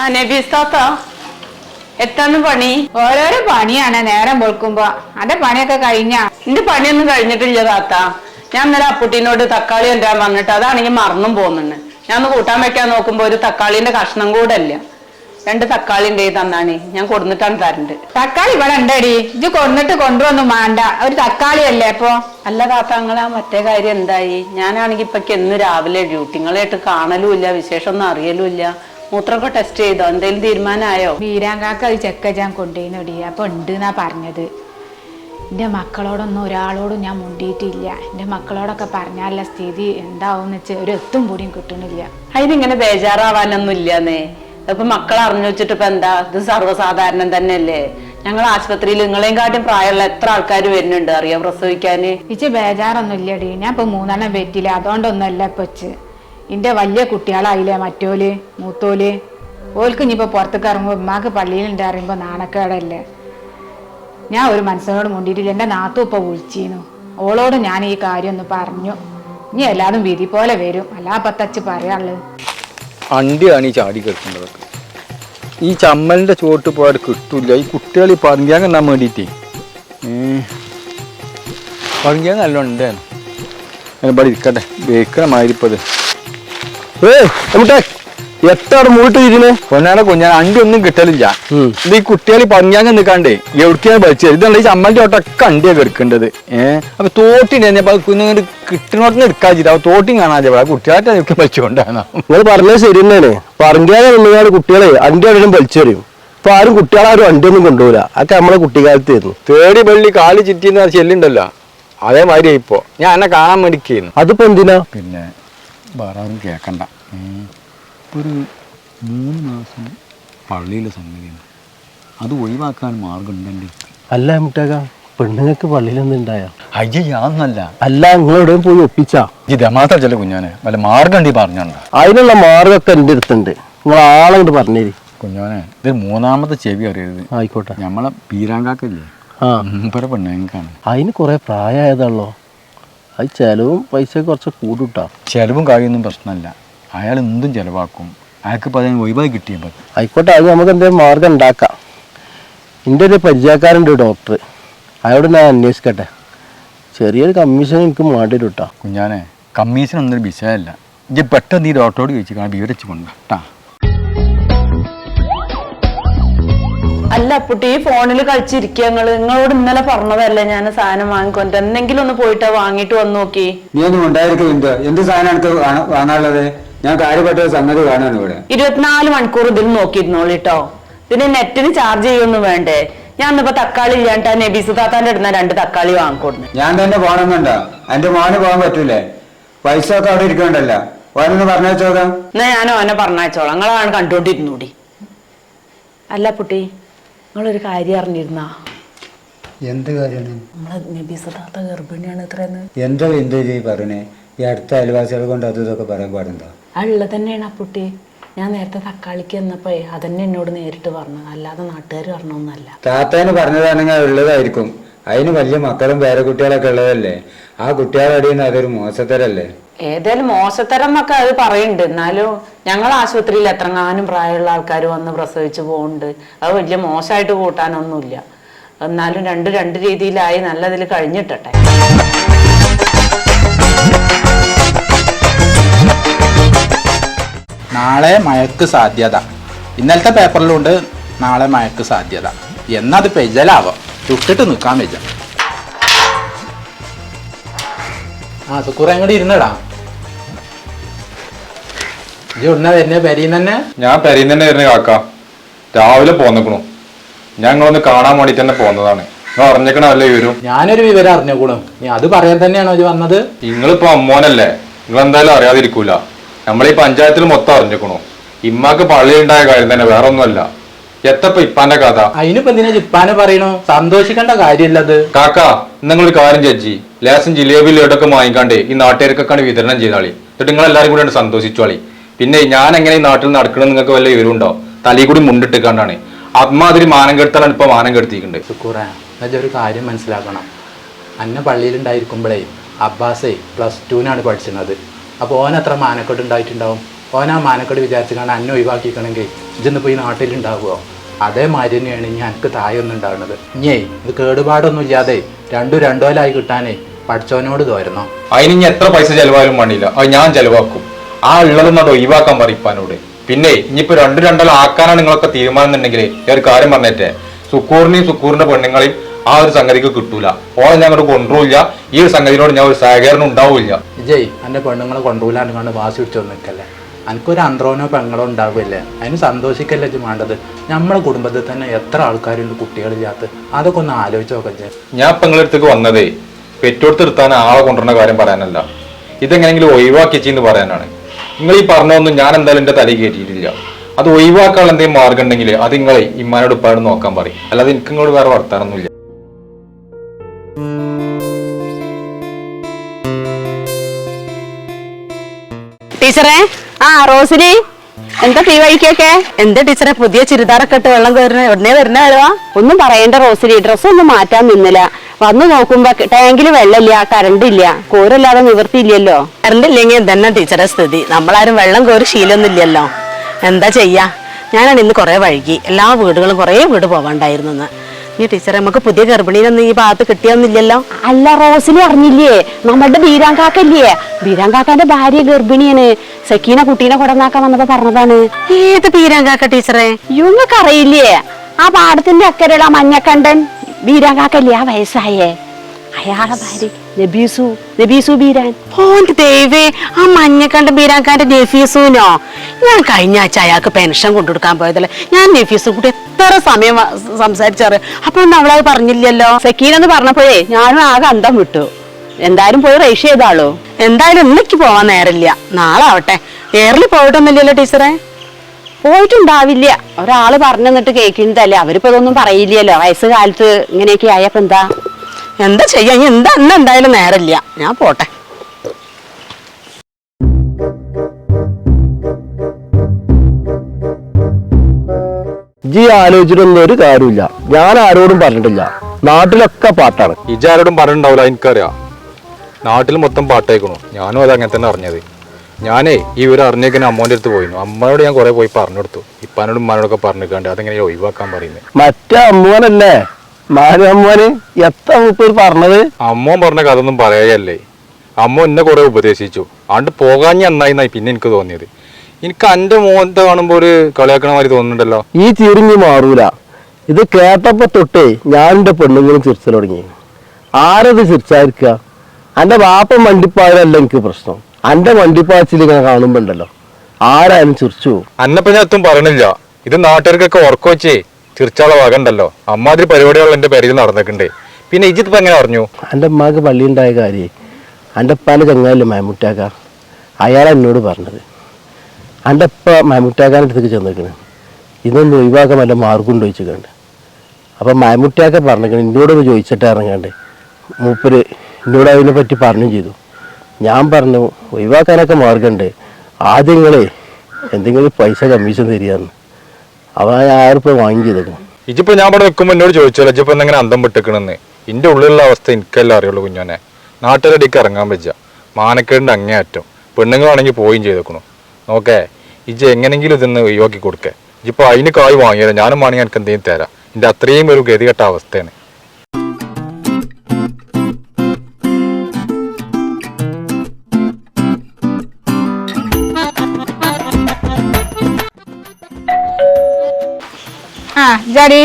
ആ നബീസ് താത്ത എത്താന്ന് പണി? ഓരോരോ പണിയാണ് നേരം പൊൾക്കുമ്പോ അന്റെ പണിയൊക്കെ കഴിഞ്ഞാ? എന്റെ പണിയൊന്നും കഴിഞ്ഞിട്ടില്ല താത്ത. ഞാൻ ഇന്നലെ അപ്പുട്ടീനോട് തക്കാളി കൊണ്ടുവരാൻ പറഞ്ഞിട്ട് അതാണെങ്കിൽ മറന്നും പോകുന്നുണ്ട് ഞാൻ ഒന്ന് കൂട്ടാൻ വെക്കാൻ നോക്കുമ്പോ ഒരു തക്കാളിന്റെ കഷ്ണം കൂടെ അല്ല രണ്ട് തക്കാളി തന്നാണ്. ഞാൻ കൊടുന്നിട്ടാണ് തരണ്ട്. തക്കാളി ഇവിടെ ഉണ്ടടി. ഇത് കൊന്നിട്ട് കൊണ്ടുവന്നു മാണ്ട. ഒരു തക്കാളി അല്ലേ ഇപ്പൊ? അല്ല താത്ത ആ മറ്റേ കാര്യം എന്തായി? ഞാനാണെങ്കി ഇപ്പൊ എന്ന് രാവിലെ ഡ്യൂട്ടി നിങ്ങളായിട്ട് കാണലും ഇല്ല വിശേഷം ഒന്നും അറിയലും ഇല്ല മൂത്രമൊക്കെ ടെസ്റ്റ് ചെയ്തോ? എന്തെങ്കിലും തീരുമാനമായോ വീരാങ്കാക്ക അത് ചെക്ക ഞാൻ കൊണ്ടുപോയിന്നൊടി അപ്പൊ ഉണ്ട് എന്നാ പറഞ്ഞത്. എന്റെ മക്കളോടൊന്നും ഒരാളോടും ഞാൻ മുണ്ടിയിട്ടില്ല. എന്റെ മക്കളോടൊക്കെ പറഞ്ഞാലുള്ള സ്ഥിതി എന്താവും വെച്ച് ഒരു എത്തും കൂടിയും കിട്ടണില്ല. അതിനിങ്ങനെ ബേജാറാവാനൊന്നും ഇല്ലെന്നേ ഇപ്പൊ മക്കൾ അറിഞ്ഞു വെച്ചിട്ട് ഇപ്പൊ എന്താ? ഇത് സർവസാധാരണം തന്നെയല്ലേ? ഞങ്ങൾ ആശുപത്രിയിൽ നിങ്ങളെയും കാട്ടും പ്രായമുള്ള എത്ര ആൾക്കാർ വരുന്നുണ്ട്? അറിയാം? പ്രസവിക്കാന്? ഇച്ച് ബേജാറൊന്നും ഇല്ലടി ഞാൻ ഇപ്പൊ മൂന്നെണ്ണം പറ്റില്ല അതുകൊണ്ടൊന്നുമല്ല ഇപ്പൊ എന്റെ വലിയ കുട്ടികളായില്ലേ മറ്റോൽ മൂത്തോൽ? ഓൽക്ക് ഇനിയിപ്പോ പുറത്തേക്ക് ഇറങ്ങുമ്പോ ഉമ്മാക്ക് പള്ളിയിലുണ്ട് അറിയുമ്പോ നാണക്കേടല്ലേ? ഞാൻ ഒരു മനസ്സിനോട് മുണ്ടിയിട്ടില്ല. എന്റെ നാത്തു ഇപ്പൊ വിളിച്ചിരുന്നു ഓളോട് ഞാൻ ഈ കാര്യം ഒന്ന് പറഞ്ഞു. ഇനി എല്ലാതും വിധി പോലെ വരും. അല്ലാ പത്തച്ച് പറയാനുള്ളത്. അണ്ടിയാണ് ഈ ചാടി കിടക്കുന്നത് ഈ ചമ്മലിന്റെ ചോട്ട് പോയാൽ കിട്ടൂല ഈ കുട്ടികൾ ഈ പറഞ്ഞാൽ വേണ്ടിട്ടേ പറഞ്ഞാൽ നല്ല ഇരിക്കട്ടെ. വേക്കണ മാതിരിപ്പത് ഏയ് എത്ര മൂട്ട് ഇതിന് പൊന്നാണ് കുഞ്ഞാൻ അണ്ടി ഒന്നും കിട്ടലില്ല. ഇത് ഈ കുട്ടികളി പങ്ങിയാങ്ങ് നിൽക്കാണ്ടേ എവിടേക്കാണ് വലിച്ചത് ഇതല്ല ഈ ചമ്മലിന്റെ ഓട്ടൊക്കെ അണ്ടിയാണ് എടുക്കേണ്ടത് ഏഹ് അപ്പൊ തോട്ടിന് കുഞ്ഞുങ്ങൾ കിട്ടുന്നോട്ടിന് എടുക്കാതില്ല തോട്ടിയും കാണാതെ ഇവിടെ. കുട്ടികളായിട്ട് നിൽക്കാൻ വലിച്ചുകൊണ്ടാണ് നിങ്ങൾ പറഞ്ഞത് ശരി തന്നെയാണ്. പറഞ്ഞാൽ കുട്ടികളെ അണ്ടി അവരും വലിച്ചു തരും. ഇപ്പൊ ആരും കുട്ടികളാരും അണ്ടിയൊന്നും കൊണ്ടുപോകില്ല അതൊക്കെ നമ്മളെ കുട്ടിക്കാലത്ത് ആയിരുന്നു തേടി വെള്ളി കാൽ ചുറ്റിന്ന് ചെല്ലുണ്ടല്ലോ. അതേമാതിരി ഇപ്പോ. ഞാൻ എന്നെ കാണാൻ മേടിക്കുന്നു അതിപ്പോ എന്തിനാ? പിന്നെ വേറെ ആരും കേൾക്കണ്ട. ഒരു മൂന്ന് മാസം പള്ളിയിലെ സംഗതിയാണ് അത് ഒഴിവാക്കാൻ മാർഗം ഉണ്ടെങ്കിൽ അല്ല മുട്ടേക്ക പെണ്ണുങ്ങൾക്ക് പള്ളിയിലൊന്നും ഉണ്ടായ? അയ്യ ഞാന്നല്ല അല്ല നിങ്ങളെവിടെയും പോയി ഒപ്പിച്ചാ? ദമാത്ത ചില കുഞ്ഞാനെ. വല്ല മാർഗം ഉണ്ട് പറഞ്ഞോണ്ട. അതിനുള്ള മാർഗമൊക്കെ എന്റെ അടുത്തുണ്ട്. നിങ്ങൾ ആളങ്ങോട്ട് പറഞ്ഞേരി. കുഞ്ഞോനെ ഇത് മൂന്നാമത്തെ ചെവി അറിയരുത്. ആയിക്കോട്ടെ. നമ്മളെ പീരാങ്കാക്കല്ലേ? ആ. പെണ്ണുങ്ങൾക്കാണ്. അതിന് കുറെ പ്രായമായതാണല്ലോ. അത് ചിലവും പൈസ കുറച്ച് കൂടുട്ടാ. ചിലവും കാര്യമൊന്നും പ്രശ്നമല്ല. അയാൾ എന്തും ചിലവാക്കും. അയാൾക്ക് ഇപ്പം അതിന് ഒഴിവായി കിട്ടിയാൽ മതി. ആയിക്കോട്ടെ അത് നമുക്ക് എന്തെങ്കിലും മാർഗം ഉണ്ടാക്കാം. എന്റെ ഒരു പരിചയക്കാരുണ്ട് ഡോക്ടർ അയാളോട് ഞാൻ അന്വേഷിക്കട്ടെ. ചെറിയൊരു കമ്മീഷൻ എനിക്ക് വേണ്ടി വരും കേട്ടോ കുഞ്ഞാനെ കമ്മീഷൻ ഒന്നും വിഷയമല്ല. ഇജ്ജ് പെട്ടെന്ന് ഈ ഡോക്ടറോട് ചോദിച്ചു കാണാൻ വിവരിച്ചു കൊണ്ട അല്ല അപ്പുട്ടി ഈ ഫോണിൽ കളിച്ചിരിക്കുക. നിങ്ങൾ നിങ്ങളോട് ഇന്നലെ പറഞ്ഞതല്ലേ ഞാൻ സാധനം വാങ്ങിക്കൊണ്ട് എന്തെങ്കിലും ഒന്ന് പോയിട്ട് വാങ്ങിട്ട് വന്നു നോക്കി. നീ ഒന്നും ഉണ്ടായിരിക്കുന്നുണ്ട് എന്ത് സാധനം എനിക്ക് വാങ്ങ- വാങ്ങാനുള്ളത്? ഞാൻ കാര്യപ്പെട്ട ഒരു സംഗതി കാണാൻ ഇവിടെ. ഇരുപത്തിനാല് മണിക്കൂർ ഇതിൽ നോക്കിയിരുന്നോളൂ കേട്ടോ പിന്നെ നെറ്റിന് ചാർജ് ചെയ്യൊന്നും വേണ്ടേ? ഞാൻ ഇന്നിപ്പോ തക്കാളി ഇല്ലാണ്ട് ആ നബീസ് താത്താന്റെ അടുന്ന രണ്ട് തക്കാളി വാങ്ങിക്കൊടുന്നു. ഞാൻ തന്നെ പോണമെന്നുണ്ടോ എന്റെ മോനെ പോകാൻ പറ്റൂലേ? പൈസ ഒക്കെ അവിടെ ഇരിക്കണ്ടല്ലോ ഓനൊന്ന് പറഞ്ഞേച്ചോക്കാം എന്നാ ഞാൻ ഓനെ പറഞ്ഞയച്ചോളാം. നിങ്ങളാണ് കണ്ടോണ്ടിരുന്നൂടി അല്ല പുട്ടി നിങ്ങളൊരു കാര്യം അറിഞ്ഞിരുന്നാ? എന്ത് കാര്യമാണ് നമ്മളെ നബി താത്ത ഗർഭിണിയാണ് ഇത്രയെന്ന് എന്താ എന്ത് ഈ പറയണേ? ഈ അടുത്ത അയൽവാസികളെ കൊണ്ട് അത് ഇതൊക്കെ പറയാൻ പാടുണ്ടോ? ഉള്ളത് തന്നെയാണ് ആ പുട്ടി ഞാൻ നേരത്തെ തക്കാളിക്ക് എന്നപ്പോ അതന്നെ എന്നോട് നേരിട്ട് പറഞ്ഞത് അല്ലാതെ നാട്ടുകാർ പറഞ്ഞൊന്നല്ല താത്തേന് പറഞ്ഞതാണെങ്കിൽ ഉള്ളതായിരിക്കും. അതിന് വലിയ മക്കളും പേരക്കുട്ടികളൊക്കെ ഉള്ളതല്ലേ? ആ അടിയിൽ നിന്ന് അതൊരു മോശത്തരല്ലേ? ഏതായാലും മോശത്തരം ഒക്കെ അത് പറയുന്നുണ്ട്. എന്നാലും ഞങ്ങൾ ആശുപത്രിയിൽ എത്രങ്ങാനും പ്രായമുള്ള ആൾക്കാർ വന്ന് പ്രസവിച്ചു പോകുന്നുണ്ട് അത് വലിയ മോശമായിട്ട് കൂട്ടാനൊന്നുമില്ല. എന്നാലും രണ്ട് രണ്ട് രീതിയിലായി നല്ലതിൽ കഴിഞ്ഞിട്ടെ നാളെ മഴക്ക് സാധ്യത. ഇന്നലത്തെ പേപ്പറിലുണ്ട് നാളെ മഴക്ക് സാധ്യത. എന്നത് പെജലാവാം ചുട്ടിട്ട് നിൽക്കാൻ വെച്ച ആ സുക്കൂറ അങ്ങോട്ട് ഇരുന്നടാ. ഇജ് ഉടനെ വരുന്നേ പെരീന്ന് തന്നെ? ഞാൻ പെരീന്ന് തന്നെ വരുന്ന കാക്ക. രാവിലെ പോന്നിക്കണു. ഞങ്ങളൊന്ന് കാണാൻ വേണ്ടിട്ട് തന്നെ പോന്നതാണ്. നിങ്ങൾ അറിഞ്ഞേക്കണ വല്ല വിവരം ഞാനൊരു വിവരം അറിഞ്ഞുകൂടും. നീ അത് പറയാൻ തന്നെയാണോ ഇത് വന്നത്? നിങ്ങളിപ്പോ അമ്മോനല്ലേ? നിങ്ങൾ എന്തായാലും അറിയാതിരിക്കൂല. നമ്മളീ പഞ്ചായത്തിൽ മൊത്തം അറിഞ്ഞേക്കണു. ഇമ്മാക്ക് പള്ളിയുണ്ടായ കാര്യം തന്നെ വേറെ ഒന്നുമല്ല എത്തപ്പ ഇപ്പാന്റെ കഥ? അതിനിപ്പോ എന്തിനാ ഇപ്പാനെ പറയണു? സന്തോഷിക്കേണ്ട കാര്യമില്ല അത് കാക്ക നിങ്ങൾ കാര്യം ചേച്ചി ലേസം ജിലേബി ലഡൊക്കെ വാങ്ങിക്കാണ്ട് ഈ നാട്ടുകാർക്കൊക്കെ വിതരണം ചെയ്താളി. എന്നിട്ട് നിങ്ങൾ എല്ലാവരും കൂടെ സന്തോഷിച്ചു സന്തോഷിച്ചോളി. പിന്നെ ഞാൻ എങ്ങനെ ഈ നാട്ടിൽ നടക്കണം നിങ്ങൾക്ക് വല്ല വിവരമുണ്ടോ? തലയിൽ കൂടി മുണ്ടിട്ട് കണ്ടാണ് അമ്മാതിരി മാനം കെടുത്താണ് ഇപ്പൊ മാനം കെടുത്തിയിട്ടുണ്ട് എന്നുവെച്ചാൽ ഒരു കാര്യം മനസ്സിലാക്കണം. അന്ന പള്ളിയിലുണ്ടായിരിക്കുമ്പോഴേ അബ്ബാസേ പ്ലസ് ടുവിനാണ് പഠിച്ചിരുന്നത്. അപ്പോൾ ഓൻ അത്ര മാനക്കെട്ട് ഉണ്ടായിട്ടുണ്ടാവും? ഓനാ ആ മാനക്കെട്ട് വിചാരിച്ചു കാണാൻ അന്നെ ഒഴിവാക്കിക്കണമെങ്കിൽ ഇതിന്ന് പോയി നാട്ടിലുണ്ടാവുമോ അതേമാതിരി തന്നെയാണ് ഇനി എനിക്ക് തായൊന്നും ഉണ്ടാവുന്നത്. ഇനിയേ ഇത് കേടുപാടൊന്നും ഇല്ലാതെ രണ്ടു രണ്ടോലായി കിട്ടാനേ പഠിച്ചവനോട് തോരുന്നോ അതിന് ഇനി എത്ര പൈസ ചെലവായാലും വേണ്ടിയില്ല. അത് ഞാൻ ചെലവാക്കും. ആ ഉള്ളതെന്നത് ഒഴിവാക്കാൻ പറയിപ്പാനോട് പിന്നെ ഇനിയിപ്പോ രണ്ടു രണ്ടല്ല ആക്കാനാണ് നിങ്ങളൊക്കെ തീരുമാനം എന്നുണ്ടെങ്കിൽ ഒരു കാര്യം പറഞ്ഞേറ്റേ. സുക്കൂറിനെയും സുക്കൂറിന്റെ പെണ്ണുങ്ങളെയും ആ ഒരു സംഗതിക്ക് കിട്ടൂല. ഓളെ ഞാൻ അങ്ങോട്ട് കൊണ്ടുപോയില്ല ഈ ഒരു സംഗതിയോട് ഞാൻ ഒരു സഹകരണം ഉണ്ടാവില്ല. വിജയ് എന്റെ പെണ്ണുങ്ങളെ കൊണ്ടുപോയില്ല കണ്ട് വാസി പിടിച്ചു നിൽക്കല്ലേ എനിക്കൊരു അന്ത്രോനോ പെങ്ങളോ ഉണ്ടാവില്ലേ അതിന് സന്തോഷിക്കല്ലേ വേണ്ടത് നമ്മളെ കുടുംബത്തിൽ തന്നെ എത്ര ആൾക്കാരുണ്ട് കുട്ടികളില്ലാത്ത? അതൊക്കെ ഒന്ന് ആലോചിച്ച് നോക്കേ ഞാൻ ഇപ്പൊ നിങ്ങളുടെ അടുത്തേക്ക് വന്നതേ പെറ്റോടുത്ത് നിർത്താൻ ആളെ കൊണ്ടുവരുന്ന കാര്യം പറയാനല്ല. ഇതെങ്ങനെങ്കിലും ഒഴിവാക്കി എന്ന് പറയാനാണ്. നിങ്ങൾ ഈ പറഞ്ഞതൊന്നും ഞാൻ എന്തായാലും എന്റെ തലയിൽ കയറ്റിയിട്ടില്ല അത് ഒഴിവാക്കാനുള്ള എന്തെങ്കിലും മാർഗം ഉണ്ടെങ്കിൽ അത് നിങ്ങളെ ഇമ്മാനോട് ഇപ്പാട് നോക്കാൻ പറയും. അല്ലാതെ എനിക്ക് ഇങ്ങോട്ട് വേറെ വർത്താനൊന്നുമില്ല. ടീച്ചറെ ആ റോസിനി എന്താ തീ വഴിക്കൊക്കെ? എന്താ ടീച്ചറെ പുതിയ ചുരിദാറൊക്കെ ഇട്ട് വെള്ളം കയറുന്ന ഉടനെ വരുന്ന ആളുവാ ഒന്നും പറയണ്ട റോസിനി ഡ്രസ്സ് ഒന്നും മാറ്റാൻ നിന്നില്ല. വന്നു നോക്കുമ്പോ ടാങ്കിൽ വെള്ളമില്ല കറണ്ട് ഇല്ല കോരല്ലാതെ നിവൃത്തിയില്ലല്ലോ കറണ്ട് ഇല്ലെങ്കിൽ തന്നെ ടീച്ചറെ സ്ഥിതി. നമ്മളാരും വെള്ളം കോരി ശീലമൊന്നും ഇല്ലല്ലോ എന്താ ചെയ്യാ? ഞാനാണ് ഇന്ന് കുറെ വഴുകി. എല്ലാ വീടുകളും കുറെ വീട് പോവാണ്ടായിരുന്നു ഈ ടീച്ചറെ നമുക്ക് പുതിയ ഗർഭിണീനൊന്നും ഈ ഭാഗത്ത് കിട്ടിയൊന്നുമില്ലല്ലോ. അല്ല റോസിനി അറിഞ്ഞില്ലേ? നമ്മളുടെ ബീരാങ്കാക്കല്ലേ ബീരാങ്കാക്കാന്റെ ഭാര്യ ഗർഭിണിയാണ്. സക്കീന കുട്ടീനെ കൊടന്നാക്കാൻ വന്നപ്പോ പറഞ്ഞതാണ്. ഏത് പീരാങ്കാക്ക ടീച്ചറെ? ഇവങ്ങൾക്ക് അറിയില്ലേ ആ പാടത്തിന്റെ അക്കരയുള്ള മഞ്ഞക്കണ്ടൻ ബീരാങ്കാക്കല്ലേ ആ വയസ്സായേ? അയാളെ ഭാര്യ നബീസു നബീസു ബീരാൻ ഓന്റെ ദൈവേ ആ മഞ്ഞക്കണ്ട ബീരാങ്കാന്റെ നഫീസുനോ ഞാൻ കഴിഞ്ഞ ആഴ്ച അയാൾക്ക് പെൻഷൻ കൊണ്ടുകൊടുക്കാൻ പോയതല്ലേ. ഞാൻ നഫീസും കൂടി എത്ര സമയം സംസാരിച്ചാറ് അപ്പൊ ഒന്നും അവളത് പറഞ്ഞില്ലല്ലോ. സക്കീനെന്ന് പറഞ്ഞപ്പോഴേ ഞാനും ആകെ അന്തം വിട്ടു. എന്തായാലും പോയി റേഷ് ചെയ്താളോ എന്തായാലും ഇന്നേക്ക് പോവാൻ നേരമില്ല. നാളെ ആവട്ടെ. ഏറിൽ പോയിട്ടൊന്നുമില്ലല്ലോ ടീച്ചറെ? പോയിട്ടുണ്ടാവില്ല. ഒരാൾ പറഞ്ഞു തന്നിട്ട് കേൾക്കുന്നതല്ലേ. അവരിപ്പോ ഇതൊന്നും പറയില്ലല്ലോ. വയസ്സ് കാലത്ത് ഇങ്ങനെയൊക്കെ ആയപ്പോ എന്താ? എന്താ ചെയ്യാ? ഇനി എന്താ അന്ന് എന്തായാലും നേരമില്ല. ഞാൻ പോട്ടെ. ജീ ആലോചിച്ചിട്ടൊന്നും ഒരു കാര്യമില്ല. ഞാൻ ആരോടും പറഞ്ഞിട്ടില്ല. നാട്ടിലൊക്കെ പാട്ടാണ്. ഇജാരോടും പറഞ്ഞിട്ടുണ്ടാവില്ല എനിക്കറിയാം. നാട്ടിൽ മൊത്തം പാട്ടേക്കണു. ഞാനും അത് അങ്ങനെ തന്നെ അറിഞ്ഞത്. ഞാനേ ഈ ഒരു അറിഞ്ഞേക്കിന് അമ്മോന്റെ അടുത്ത് പോയിരുന്നു. അമ്മയോട് ഞാൻ കുറെ പോയി പറഞ്ഞു കൊടുത്തു ഇപ്പാനോടും ഉമ്മാനോടൊക്കെ പറഞ്ഞിട്ടുണ്ട് അതെങ്ങനെ ഒഴിവാക്കാൻ പറയുന്നത് മറ്റേ അമ്മോനല്ലേ? മാനു അമ്മോന് എത്ര പറഞ്ഞത്? അമ്മോൻ പറഞ്ഞ കഥ ഒന്നും പറയല്ലേ അമ്മ എന്നെ കുറെ ഉപദേശിച്ചു. ആണ്ട് പോകാൻ നന്നായി പിന്നെ എനിക്ക് തോന്നിയത്. എനിക്ക് എന്റെ മോനത്തെ കാണുമ്പോ ഒരു കളിയാക്കണ മാതിരി തോന്നുന്നുണ്ടല്ലോ. ഈ തിരിഞ്ഞ് മാറൂല. ഇത് കേട്ടപ്പോ തൊട്ടേ ഞാൻ എന്റെ പെണ്ണുങ്ങളും ചിരിച്ചു തുടങ്ങി. ആരത് ചിരിച്ചായിരിക്കുക എന്റെ വാപ്പ വണ്ടിപ്പായലല്ല എനിക്ക് പ്രശ്നം. എന്റെ വണ്ടിപ്പാച്ചിൽ ഇങ്ങനെ കാണുമ്പോ ഉണ്ടല്ലോ ആരായാലും ചിരിച്ചു പോകും. അന്നപ്പോ ഞാൻ എത്തും പറയണില്ല. ഇത് നാട്ടുകാർക്കൊക്കെ ഉറക്കം വെച്ചേ ചിരിച്ചാളെ വകണ്ടല്ലോ അമ്മാതിരി പരിപാടികൾ എന്റെ പേരിൽ നടന്നിട്ടുണ്ട്. പിന്നെ ഇജിത്ത് എങ്ങനെ എങ്ങനെ അറിഞ്ഞു? എന്റെ ഉമ്മാക്ക് പള്ളിയുണ്ടായ കാര്യേ എന്റെ ഉപ്പാന്റെ ചങ്ങായില്ല മൈമുട്ടാക്ക അയാൾ എന്നോട് പറഞ്ഞത്. എന്റെ ഉപ്പ മൈമുട്ടാക്കാന്റെ അടുത്തേക്ക് ചെന്നിരിക്കണ് ഇതൊന്നും ഒഴിവാക്കാൻ വല്ല മാർഗം ചോദിച്ചിട്ടുണ്ട് അപ്പം മൈമുട്ടാക്ക പറഞ്ഞിരിക്കണം എന്നോടൊന്ന് ചോദിച്ചിട്ട് ഇറങ്ങാണ്ട് മൂപ്പര് എന്നോട് അതിനെ പറ്റി പറഞ്ഞു ചെയ്തു. ഞാൻ പറഞ്ഞു ഒഴിവാക്കാനൊക്കെ മാർഗമുണ്ട് ആദ്യം നിങ്ങളെ എന്തെങ്കിലും പൈസ കമ്മീഷൻ തരികയെന്ന്. അവൻ ആയിരം റുപ്യ വാങ്ങി ചെയ്തേക്കണം. ഇജിപ്പോ ഞാൻ ഇവിടെ നിൽക്കുമ്പോ എന്നോട് ചോദിച്ചോ ഇജിപ്പോ എങ്ങനെ അന്തം പെട്ടിക്കണെന്ന് ഇന്റെ ഉള്ളിലുള്ള അവസ്ഥ എനിക്കെല്ലാം അറിയുള്ളൂ കുഞ്ഞോനെ. നാട്ടിലടിക്ക് ഇറങ്ങാൻ പറ്റുക മാനക്കേടിന്റെ അങ്ങേയറ്റം. പെണ്ണുങ്ങളാണെങ്കിൽ പോയും ചെയ്തേക്കണു. നോക്കേ ഇജ് എങ്ങനെങ്കിലും ഇതൊന്ന് ഒഴിവാക്കി കൊടുക്കേ. ഇജിപ്പോ അതിന് കായ് വാങ്ങിയാലോ? ഞാനും വേണമെങ്കിൽ എനിക്ക് എന്തെങ്കിലും തരാം. എന്റെ അത്രയും ഒരു ഗതികെട്ട അവസ്ഥയാണ്. ജാടി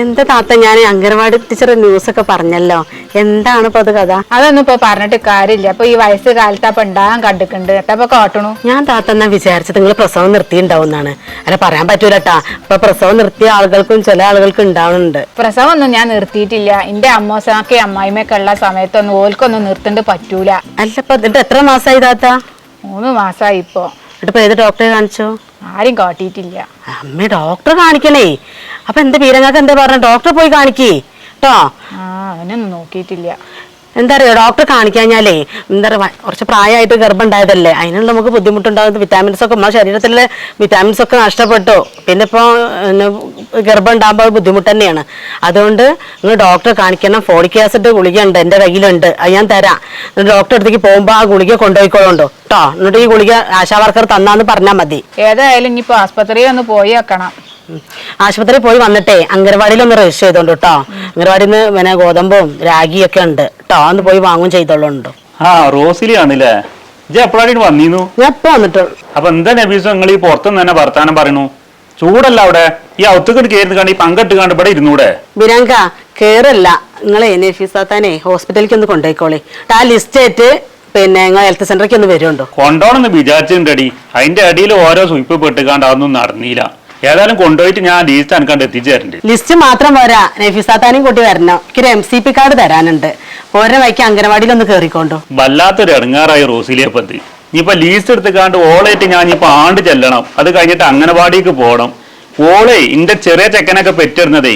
എന്താ താത്ത ഞാൻ അംഗൻവാടി ടീച്ചർ ന്യൂസ് ഒക്കെ പറഞ്ഞല്ലോ. എന്താണ് ഇപ്പൊ അത് കഥ? അതൊന്നും ഇപ്പൊ പറഞ്ഞിട്ട് കാര്യമില്ല. അപ്പൊ ഈ വയസ്സ് കാലത്ത് അപ്പൊ ഉണ്ടാകാൻ കണ്ടിട്ടുണ്ട് എട്ടപ്പൊ കാട്ടണു. ഞാൻ താത്ത എന്നാ വിചാരിച്ചത് നിങ്ങൾ പ്രസവം നിർത്തിയിട്ടുണ്ടാവുന്നാണ് അല്ല പറയാൻ പറ്റൂലട്ടാ ഇപ്പൊ പ്രസവം നിർത്തിയ ആളുകൾക്കും ചില ആളുകൾക്കും ഉണ്ടാവുന്നുണ്ട്. പ്രസവം ഒന്നും ഞാൻ നിർത്തിയിട്ടില്ല. എന്റെ അമ്മോസാക്കി അമ്മായിമ്മയൊക്കെ ഉള്ള സമയത്തൊന്നും ഓൽക്കൊന്നും നിർത്തേണ്ട പറ്റൂല. അല്ല ഇപ്പൊ എത്ര മാസമായി താത്ത? മൂന്ന് മാസമായി ഇപ്പൊ. ഇപ്പൊ ഏത് ഡോക്ടറെ കാണിച്ചോ? ആരും കാട്ടിയിട്ടില്ല. അമ്മ ഡോക്ടറെ കാണിക്കണേ. അപ്പൊ എന്താ പീരങ്ങൾക്ക് എന്താ പറഞ്ഞ? ഡോക്ടറെ പോയി കാണിക്കേ. കേട്ടോ ആ അവനൊന്നും നോക്കിയിട്ടില്ല. എന്താ പറയുക ഡോക്ടറെ കാണിക്കാഞ്ഞാലേ എന്താ പറയുക കുറച്ച് പ്രായമായിട്ട് ഗർഭം ഉണ്ടായതല്ലേ അതിനുള്ള നമുക്ക് ബുദ്ധിമുട്ടുണ്ടാകുന്നത് വിറ്റാമിൻസ് ഒക്കെ നമ്മുടെ ശരീരത്തിലെ വിറ്റാമിൻസ് ഒക്കെ നഷ്ടപ്പെട്ടു. പിന്നെ ഇപ്പോൾ ഗർഭം ഉണ്ടാകുമ്പോൾ ബുദ്ധിമുട്ട് തന്നെയാണ്. അതുകൊണ്ട് നിങ്ങൾ ഡോക്ടറെ കാണിക്കണം ഫോളിക് ആസിഡ് ഗുളിക ഉണ്ട് എന്റെ കയ്യിലുണ്ട് അത് ഞാൻ തരാം. ഡോക്ടറെ അടുത്തേക്ക് പോകുമ്പോൾ ആ ഗുളിക കൊണ്ടുപോയിക്കോളുണ്ടോ? കേട്ടോ എന്നിട്ട് ഈ ഗുളിക ആശാ വർക്കർ തന്നാന്ന് പറഞ്ഞാൽ മതി. ഏതായാലും ഇനിയിപ്പോൾ ആസ്പത്രിയിൽ ഒന്ന് പോയി വെക്കണം. ആശുപത്രിയിൽ പോയി വന്നിട്ടേ അംഗനവാടിയിൽ ഒന്ന് രജിസ്റ്റർ ചെയ്തോണ്ട് കേട്ടോ അംഗനവാടിയിൽ നിന്ന് പിന്നെ ഗോതമ്പും രാഗിയൊക്കെ ഉണ്ട് കേട്ടോ അന്ന് പോയി വാങ്ങും ചെയ്തോളുണ്ട് ആ എപ്പോഴാണ് ഞാൻ എപ്പോ വന്നിട്ട് അപ്പൊ എന്താ നബീസ് നിങ്ങൾ ഈ പുറത്തുനിന്ന് തന്നെ വർത്താനം പറയണു? ചൂടല്ല അവിടെ. ഈ ഔത്തുകെട്ട് കയറി കണ്ട് ഈ പങ്കിട്ട് കണ്ട് ഇവിടെ ഇരുന്നൂടെ? ബിരാങ്ക കേറല്ല. നിങ്ങളെ നഫീസാത്താനെ ഹോസ്പിറ്റലിലേക്ക് ഒന്ന് കൊണ്ടുപോയിക്കോളെ ആ ലിസ്റ്റ് ആയിട്ട് പിന്നെ നിങ്ങൾ ഹെൽത്ത് സെന്ററിലേക്ക് ഒന്ന് വരുന്നുണ്ടോ കൊണ്ടോണെന്ന് വിചാരിച്ചിട്ടുണ്ടടി. അതിന്റെ അടിയിൽ ഓരോ സുയിപ്പ് പെട്ടുകാണ്ട് അതൊന്നും നടന്നില്ല ഏതായാലും കൊണ്ടുപോയിട്ട് ഞാൻ ലിസ്റ്റ് അനക്കാണ്ട് എത്തിച്ചു ലിസ്റ്റ് മാത്രം പോരാ. നഫീസാത്താനും കൂട്ടി വരണം. എനിക്കൊരു എം സി പി കാർഡ് തരാനുണ്ട്. പോരെ വൈക്ക് അംഗനവാടിയിൽ ഒന്ന് കയറിക്കൊണ്ടു വല്ലാത്തൊരു ഇറങ്ങാറായി റോസിലിയെ പത്തി ഇനിയിപ്പൊ ലീസ്റ്റ് എടുത്തുകാണ്ട് ഓളായിട്ട് ഞാൻ ഇപ്പൊ ആണ്ട് ചെല്ലണം. അത് കഴിഞ്ഞിട്ട് അംഗനവാടിക്ക് പോകണം. ഓളെ ഇന്റെ ചെറിയ ചെക്കനൊക്കെ പെറ്റിരുന്നതേ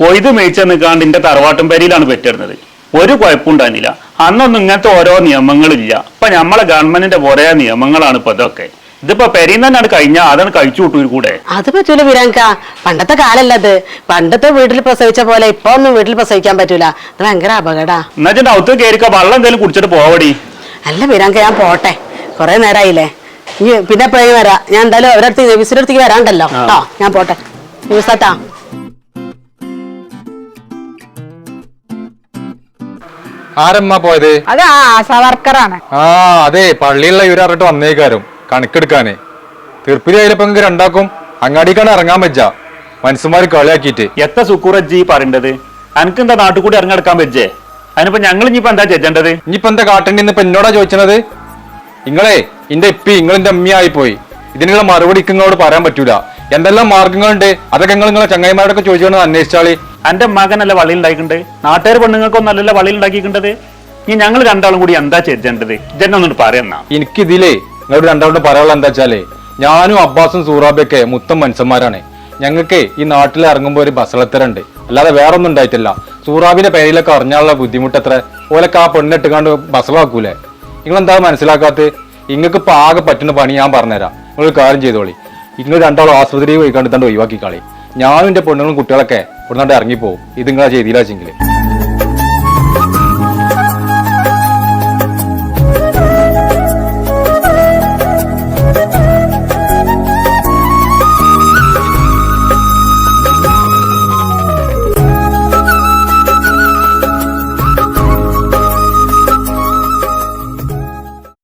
കൊയ്ത് മേയിച്ചു നിൽക്കാണ്ട് ഇന്റെ തറവാട്ടും പേരിയിലാണ് പെറ്റിരുന്നത് ഒരു കുഴപ്പമുണ്ടായിരുന്നില്ല അന്നൊന്നും ഇങ്ങനത്തെ ഓരോ നിയമങ്ങളില്ല. ഇപ്പൊ നമ്മളെ ഗവൺമെന്റിന്റെ കുറേ നിയമങ്ങളാണ് ഇപ്പൊ ഇതൊക്കെ. ഇതിപ്പോ പെരീന്ന് തന്നെയാണ് കഴിഞ്ഞ അതാണ് കഴിച്ചു വിട്ടു കൂടെ. അത് പറ്റൂല വിരാങ്ക പണ്ടത്തെ കാലല്ല അത് പണ്ടത്തെ വീട്ടിൽ പ്രസവിച്ച പോലെ ഇപ്പൊ ഒന്നും വീട്ടിൽ പ്രസവിക്കാൻ പറ്റൂല. അത് ഭയങ്കര അപകടാ. എന്നാ ഔത്ത് കയറിക്ക വെള്ളം എന്തേലും കുടിച്ചിട്ട് പോവടി. അല്ല വിരാങ്ക ഞാൻ പോട്ടെ. കൊറേ നേരമായില്ലേ ഇനി പിന്നെ പോയി വരാം. ഞാൻ എന്തായാലും അവരടുത്ത് നബീസിന്റെ അടുത്തേക്ക് വരാണ്ടല്ലോ. കേട്ടോ ഞാൻ പോട്ടെ. ന്യൂസാത്താ ആരമ്മ പോയത്? അത് ആ ആശാ വർക്കറാണ്. ആ അതെ പള്ളിയുള്ള ഇവരറിട്ട് വന്നേക്കാരും. കണക്കെടുക്കാനേ. തീർപ്പിരി ആയാലപ്പോ ഇങ്ങക്ക് രണ്ടാക്കും അങ്ങാടിക്കാണ് ഇറങ്ങാൻ പറ്റ മനുഷ്യന്മാര് കളിയാക്കിയിട്ട്. എത്ര സുക്കൂറജ്ജി പറയേണ്ടത്? അനക്ക് എന്താ നാട്ടിൽ കൂടി ഇറങ്ങിയെടുക്കാൻ പറ്റേ അതിനിപ്പോ ഞങ്ങൾ ഇനിയിപ്പോ എന്താ ചെയ്യേണ്ടത്? ഇനിയിപ്പോ എന്താ കാട്ടേണ്ടി ഇപ്പൊ എന്നോടാ ചോദിച്ചത്? നിങ്ങളെ ഇന്റെ ഇപ്പി നിങ്ങൾ എന്റെ അമ്മയായി പോയി ഇതിനുള്ള മറുപടി നിങ്ങളോട് പറയാൻ പറ്റൂല. എന്തെല്ലാം മാർഗങ്ങളുണ്ട്? അതൊക്കെ നിങ്ങൾ നിങ്ങളെ ചങ്ങായിമാരോടൊക്കെ ചോദിച്ചോണ്ട് അന്വേഷിച്ചാളി. എന്റെ മകനല്ല വള്ളി ഉണ്ടായിട്ടുണ്ട് നാട്ടുകാർ പെണ്ണുങ്ങൾക്കൊന്നും അല്ലല്ലോ വള്ളി ഉണ്ടാക്കിയിട്ടുണ്ട് ഇനി ഞങ്ങൾ രണ്ടാളും കൂടി എന്താ ചെയ്യേണ്ടത്? ഇജന്നൊന്നിട്ട് പറയുന്ന എനിക്കിതിലേ നിങ്ങളോട് രണ്ടാമത്തെ പറയാനുള്ള എന്താ വെച്ചാലേ ഞാനും അബ്ബാസും സൂറാബിയൊക്കെ മുത്തം മനുഷ്യന്മാരാണ്. ഞങ്ങൾക്ക് ഈ നാട്ടിൽ ഇറങ്ങുമ്പോൾ ഒരു ബസളത്തരുണ്ട്. അല്ലാതെ വേറൊന്നും ഉണ്ടായിട്ടില്ല. സൂറാബിന്റെ പേരിലൊക്കെ അറിഞ്ഞാലുള്ള ബുദ്ധിമുട്ട് എത്ര? ഓലൊക്കെ ആ പെണ്ണിട്ട് കണ്ട് ബസളാക്കൂലേ? നിങ്ങൾ എന്താ മനസ്സിലാക്കാത്ത? നിങ്ങൾക്ക് ഇപ്പൊ ആകെ പറ്റുന്ന പണി ഞാൻ പറഞ്ഞുതരാം. നിങ്ങൾ കാര്യം ചെയ്തോളി. നിങ്ങൾ രണ്ടാളും ആസ്പത്രിയിൽ പോയി കണ്ടിട്ടാണ്ട് ഒഴിവാക്കി കളി ഞാനും എന്റെ പെണ്ണുങ്ങളും കുട്ടികളൊക്കെ ഇവിടുന്നാണ്ട് ഇറങ്ങിപ്പോവും. ഇത് നിങ്ങളാ ചെയ്തില്ല വെച്ചെങ്കിൽ